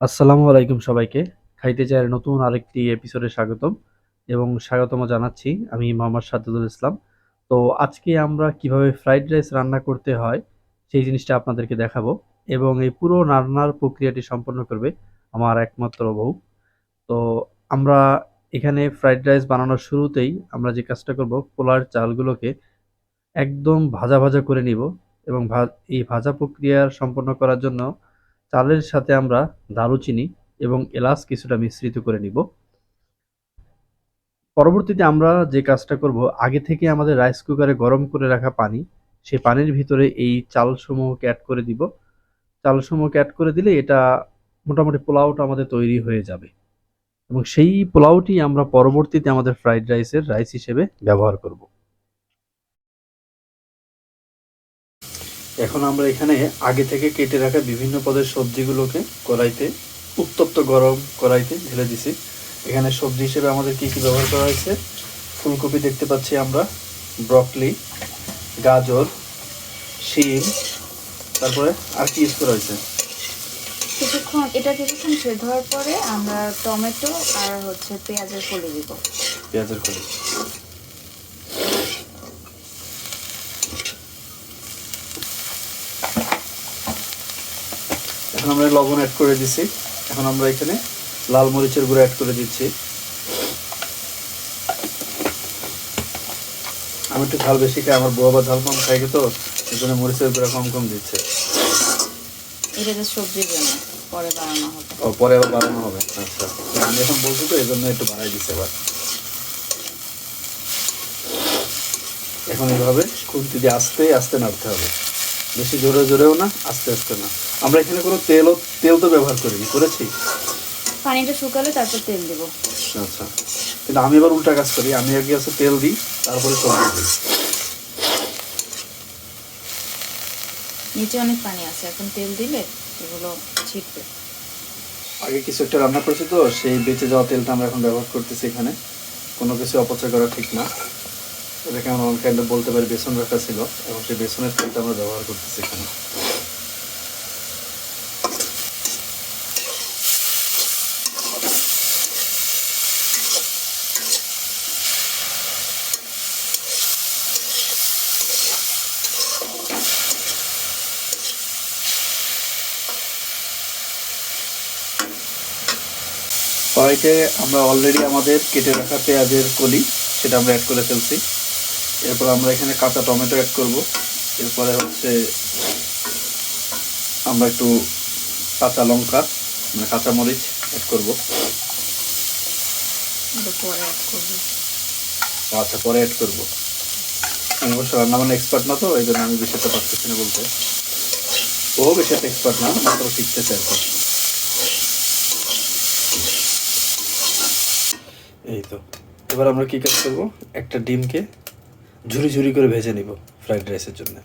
আসসালামু আলাইকুম সবাইকে। খাইতে চায়ের নতুন আরেকটি এপিসোডে স্বাগতম এবং স্বাগতম জানাচ্ছি আমি মোহাম্মদ সাদ্দুল ইসলাম। তো আজকে আমরা কীভাবে ফ্রাইড রাইস রান্না করতে হয় সেই জিনিসটা আপনাদেরকে দেখাবো এবং এই পুরো রান্নার প্রক্রিয়াটি সম্পন্ন করবে আমার একমাত্র বউ। তো আমরা এখানে ফ্রাইড রাইস বানানোর শুরুতেই আমরা যে কাজটা করব, পোলার চালগুলোকে একদম ভাজা ভাজা করে নিব এবং এই ভাজা প্রক্রিয়া সম্পন্ন করার জন্য চালের সাথে আমরা দারুচিনি এবং এলাচ কিছুটা মিশ্রিত করে নিব। পরবর্তীতে আমরা যে কাজটা করব, আগে থেকে আমাদের রাইস কুকারে গরম করে রাখা পানি সেই পানির ভিতরে এই চালসমূহকে অ্যাড করে দিব। চালসমূহকে অ্যাড করে দিলে এটা মোটামুটি পোলাওটা আমাদের তৈরি হয়ে যাবে। এবং সেই পোলাওটি আমরা পরবর্তীতে আমাদের ফ্রাইড রাইসের রাইস হিসেবে ব্যবহার করব। এখন আমরা এখানে আগে থেকে কেটে রাখা বিভিন্ন পদের সবজিগুলোকে কড়াইতে উত্তপ্ত গরম কড়াইতে ঢেলে দিছি। এখানে সবজি হিসেবে আমাদের কি কি ব্যবহার করা হয়েছে? ফুলকপি দেখতে পাচ্ছি আমরা ব্রকলি গাজর শিম তারপরে আর কি ইউজ করা হয়েছে? কিছুক্ষণ এটা কিছুক্ষণ সেদ্ধ হওয়ার পরে আমরা টমেটো আর হচ্ছে পেঁয়াজের কলি দিব। পেঁয়াজের কলি। এখন আমরা লবণ অ্যাড করে দিছি। এখন আমরা এখানে লাল মরিচের গুঁড়ো অ্যাড করে দিচ্ছি। আমি একটু ঝাল বেশি খাই আমার বউ আবার ঝাল কম খাই তো এই জন্য মরিচের গুঁড়ো কম কম দিচ্ছে। এটা যে সবজির জন্য পরে বানানো হবে। ও পরে আবার বাড়ানো হবে? আচ্ছা। আমি এখন বলছি তো এই জন্য একটু বাড়াই দিচ্ছে আবার। এখন এইভাবে খুন্তি দিয়ে আস্তে আস্তে নাড়তে হবে। বেশি জোরে জোরেও না আস্তে আস্তে না। আমরা এখানে কোনো তেলও তেল তো ব্যবহার করিনি করেছি? পানিটা শুকালে তারপর তেল দিব। আচ্ছা কিন্তু আমি এবার উল্টা কাজ করি আমি আগে আছে তেল দিই তারপরে সবজি দিই। নিচে অনেক পানি আছে এখন তেল দিলে এগুলো ছিটবে। আগে কিছু একটা রান্না করেছি তো সেই বেঁচে যাওয়া তেলটা আমরা এখন ব্যবহার করতেছি এখানে। কোনো কিছু অপচয় করা ঠিক না। এটাকে আমরা অনেক কাইন্ড বলতে পারি বেসন রাখা ছিল, এবং সেই বেসনের তেলটা আমরা ব্যবহার করতেছি এখানে। কড়াইতে আমরা অলরেডি আমাদের কেটে রাখা পেঁয়াজের কলি, সেটা আমরা অ্যাড করে ফেলছি। এরপর আমরা এখানে কাঁচা টমেটো অ্যাড করব। এরপরে হচ্ছে আমরা একটু কাঁচা লঙ্কা মানে কাঁচা মরিচ অ্যাড করব। আচ্ছা পরে অ্যাড করব। আমি অবশ্য রান্না মানে এক্সপার্ট না তো এই জন্য আমি একটা পারতেছি না বলতে। ও একটা এক্সপার্ট না মাত্র শিখতেছে কি। এই তো এবার আমরা কি কাজ করব? একটা ডিমকে ঝুরি ঝুরি করে ভেজে নিব ফ্রাইড রাইসের জন্য।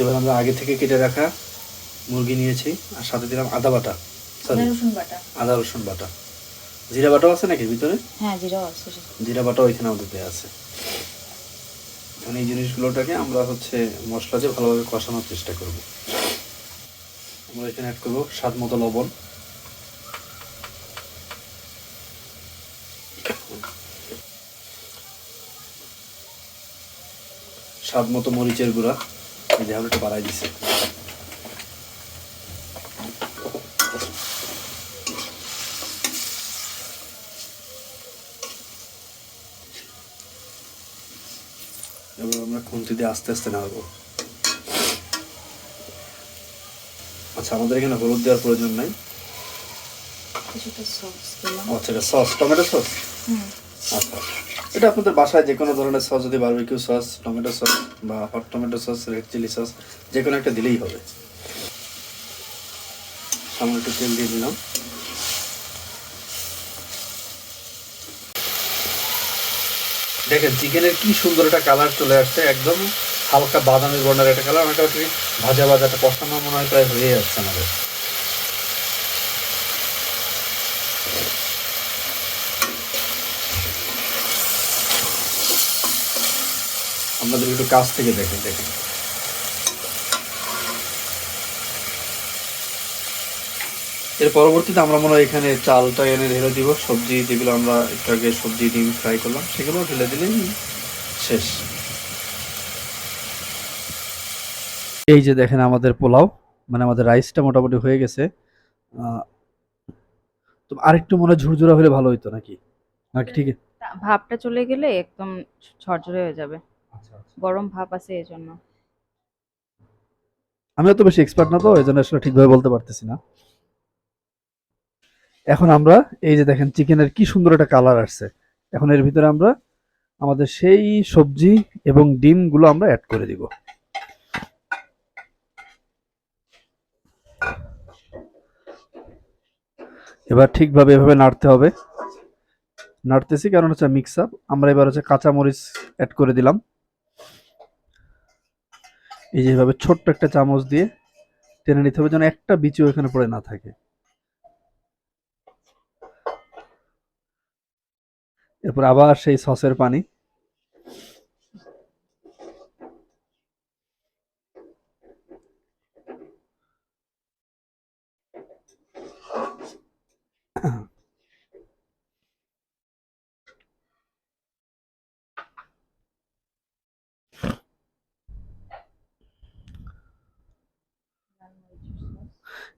এবার আমরা আগে থেকে কেটে রাখা মুরগি নিয়েছি আর সাথে দিলাম আদা বাটা। সরি আদা রসুন বাটা। আদা রসুন বাটা। জিরা বাটাও আছে নাকি ভিতরে? হ্যাঁ জিরাও আছে। জিরা বাটাও এখানে আমাদের দেওয়া আছে। এখন এই জিনিসগুলোটাকে আমরা হচ্ছে মশলা দিয়ে ভালোভাবে কষানোর চেষ্টা করব। আমরা এখানে অ্যাড করব স্বাদ মতো লবণ। স্বাদ মতো মরিচের গুঁড়া। এই যে আমরা একটু বাড়াই দিছে। এবার আমরা খুন্তি দিয়ে আস্তে আস্তে নাড়বো। আচ্ছা আমাদের এখানে হলুদ দেওয়ার প্রয়োজন নাই। আচ্ছা এটা সস টমেটো সস আচ্ছা এটা আপনাদের বাসায় যে কোনো ধরনের সস যদি বারবিকিউ সস টমেটো সস বা hot tomato sauce red chilli sauce যে কোনো একটা দিলেই হবে। সামান্য একটু তেল দিয়ে দিলাম। দেখেন, চিকেনের কি সুন্দর একটা কালার চলে আসছে, একদম হালকা বাদামি বর্ণের একটা কালার অনেকটা ভাজা ভাজা একটা কষানো মনে হয় প্রায় হয়ে যাচ্ছে আমাদের। আপনাদের একটু কাছ থেকে দেখেন দেখেন। এর পরবর্তীতে আমরা মনে হয় এখানে চালটা এনে ঢেলে দিব। সবজি যেগুলো আমরা একটু আগে সবজি ডিম ফ্রাই করলাম সেগুলো ঢেলে দিলেই শেষ। এই যে দেখেন আমাদের পোলাও মানে আমাদের রাইসটা মোটামুটি হয়ে গেছে। তো আরেকটু মনে হয় ঝুরঝুরা হলে ভালো হইতো নাকি? নাকি ঠিক তা- ভাপটা চলে গেলে একদম ঝরঝরে হয়ে যাবে। আচ্ছা আচ্ছা। গরম ভাপ আছে এই জন্য আমি অত বেশি এক্সপার্ট না তো এই জন্য আসলে ঠিকভাবে বলতে পারতেছি না। এখন আমরা এই যে দেখেন চিকেনের কি সুন্দর একটা কালার আসছে। এখন এর ভিতরে আমরা আমাদের সেই সবজি এবং ডিমগুলো আমরা অ্যাড করে দিব। এবার ঠিকভাবে এভাবে নাড়তে হবে। নাড়তেছি কারণ হচ্ছে মিক্স আপ আমরা এবার হচ্ছে কাঁচামরিচ অ্যাড করে দিলাম। এই যে এভাবে ছোট্ট একটা চামচ দিয়ে টেনে নিতে হবে যেন একটা বিচিও এখানে পড়ে না থাকে। এরপর আবার সেই সসের পানি।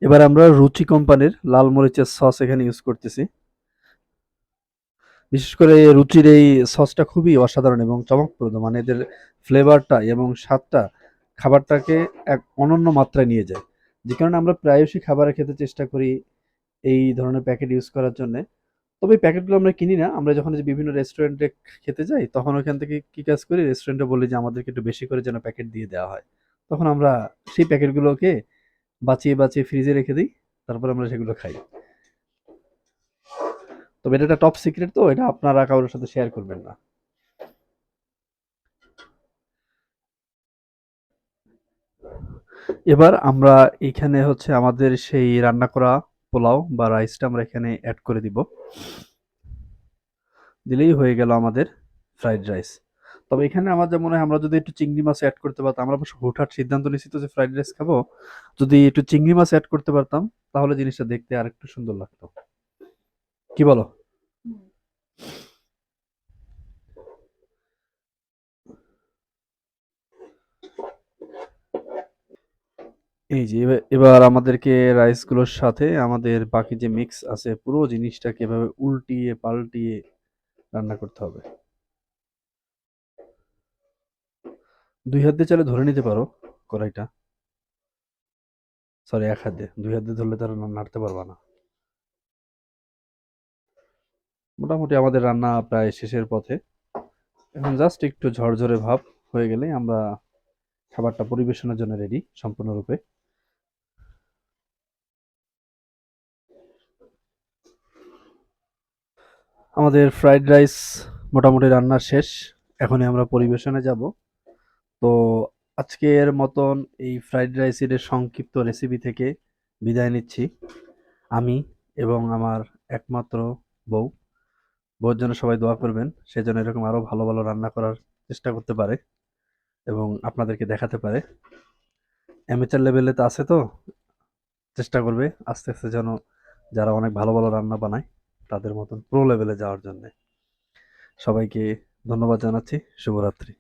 এবার আমরা রুচি কোম্পানির লাল মরিচের সস এখানে ইউজ করতেছি। বিশেষ করে রুচির এই সসটা খুবই অসাধারণ এবং চমকপ্রদ। মানে এদের ফ্লেভারটা এবং স্বাদটা খাবারটাকে এক অনন্য মাত্রায় নিয়ে যায়। যে কারণে আমরা প্রায়শই খাবারে খেতে চেষ্টা করি এই ধরনের প্যাকেট ইউজ করার জন্য। তবে প্যাকেটগুলো আমরা কিনি না, আমরা যখন যে বিভিন্ন রেস্টুরেন্টে খেতে যাই, তখন ওখান থেকে কী কাজ করি? রেস্টুরেন্টে বলি যে আমাদেরকে একটু বেশি করে যেন প্যাকেট দিয়ে দেওয়া হয়। তখন আমরা সেই প্যাকেটগুলোকে বাঁচিয়ে বাঁচিয়ে ফ্রিজে রেখে দিই, তারপর আমরা সেগুলো খাই। তবে এটা টপ সিক্রেট তো, এটা আপনারা কারোর সাথে শেয়ার করবেন না। এবার আমরা এখানে হচ্ছে আমাদের সেই রান্না করা পোলাও বা রাইসটা আমরা এখানে অ্যাড করে দিব। দিলেই হয়ে গেল আমাদের ফ্রাইড রাইস তবে এখানে আমার যেমন মনে হয়, আমরা যদি একটু চিংড়ি মাছ অ্যাড করতে পারতাম, আমরা অবশ্য হুটহাট সিদ্ধান্ত নিয়েছি তো যে ফ্রাইড রাইস খাব। যদি একটু চিংড়ি মাছ অ্যাড করতে পারতাম, তাহলে জিনিসটা দেখতে আর একটু সুন্দর লাগতো। কি বলো? এই যে, এবার- আমাদেরকে রাইসগুলোর সাথে আমাদের বাকি যে মিক্স আছে, পুরো জিনিসটাকে এভাবে উল্টিয়ে পাল্টিয়ে রান্না করতে হবে। দুই হাত দিয়ে চাইলে ধরে নিতে পারো কড়াইটা। সরি এক হাত দিয়ে। দুই হাত দিয়ে ধরলে তারা নাড়তে পারবা না। মোটামুটি আমাদের রান্না প্রায় শেষের পথে। এখন জাস্ট একটু ঝরঝরে ভাব হয়ে গেলে আমরা খাবারটা পরিবেশনের জন্য রেডি সম্পূর্ণরূপে। আমাদের ফ্রাইড রাইস মোটামুটি রান্না শেষ, এখনই আমরা পরিবেশনে যাব। তো আজকের মতন এই ফ্রাইড রাইসের সংক্ষিপ্ত রেসিপি থেকে বিদায় নিচ্ছি। আমি এবং আমার একমাত্র বউ। বউর জন্য সবাই দোয়া করবেন সেই জন্য এরকম আরও ভালো ভালো রান্না করার চেষ্টা করতে পারে এবং আপনাদেরকে দেখাতে পারে। অ্যামেচার লেভেলে তো আছে তো, চেষ্টা করবে আস্তে আস্তে যেন যারা অনেক ভালো ভালো রান্না বানায় তাদের মতন প্রো লেভেলে যাওয়ার জন্যে। সবাইকে ধন্যবাদ জানাচ্ছি, শুভরাত্রি।